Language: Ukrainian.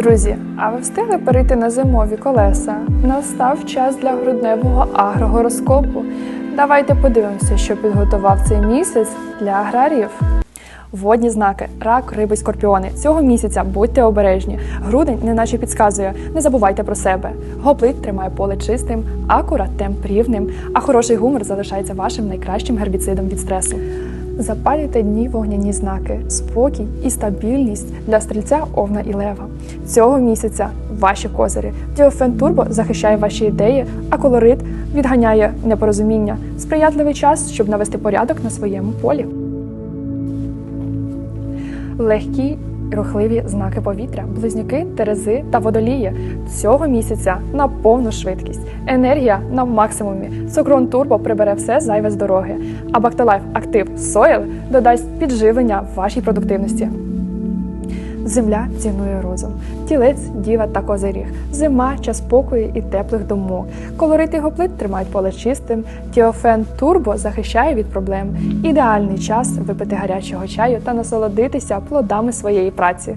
Друзі, а ви встигли перейти на зимові колеса? Настав час для грудневого агрогороскопу. Давайте подивимося, що підготував цей місяць для аграріїв. Водні знаки, рак, риби, скорпіони. Цього місяця будьте обережні. Грудень неначе підказує, не забувайте про себе. Гоплит тримає поле чистим, акура темп рівним, а хороший гумор залишається вашим найкращим гербіцидом від стресу. Запалюйте дні вогняні знаки, спокій і стабільність для стрільця, овна і лева. Цього місяця ваші козирі. Діофен Турбо захищає ваші ідеї, а колорит відганяє непорозуміння. Сприятливий час, щоб навести порядок на своєму полі. Легкі рухливі знаки повітря, близнюки, терези та водолії цього місяця на повну швидкість. Енергія на максимумі. Сокрон Турбо прибере все зайве з дороги, а Бактолайф Актив Сойл додасть підживлення вашій продуктивності. Земля цінує розум, тілець, діва та козиріг. Зима, час спокою і теплих думок. Колорит його гоплит тримають поле чистим. Тіофен Турбо захищає від проблем. Ідеальний час випити гарячого чаю та насолодитися плодами своєї праці.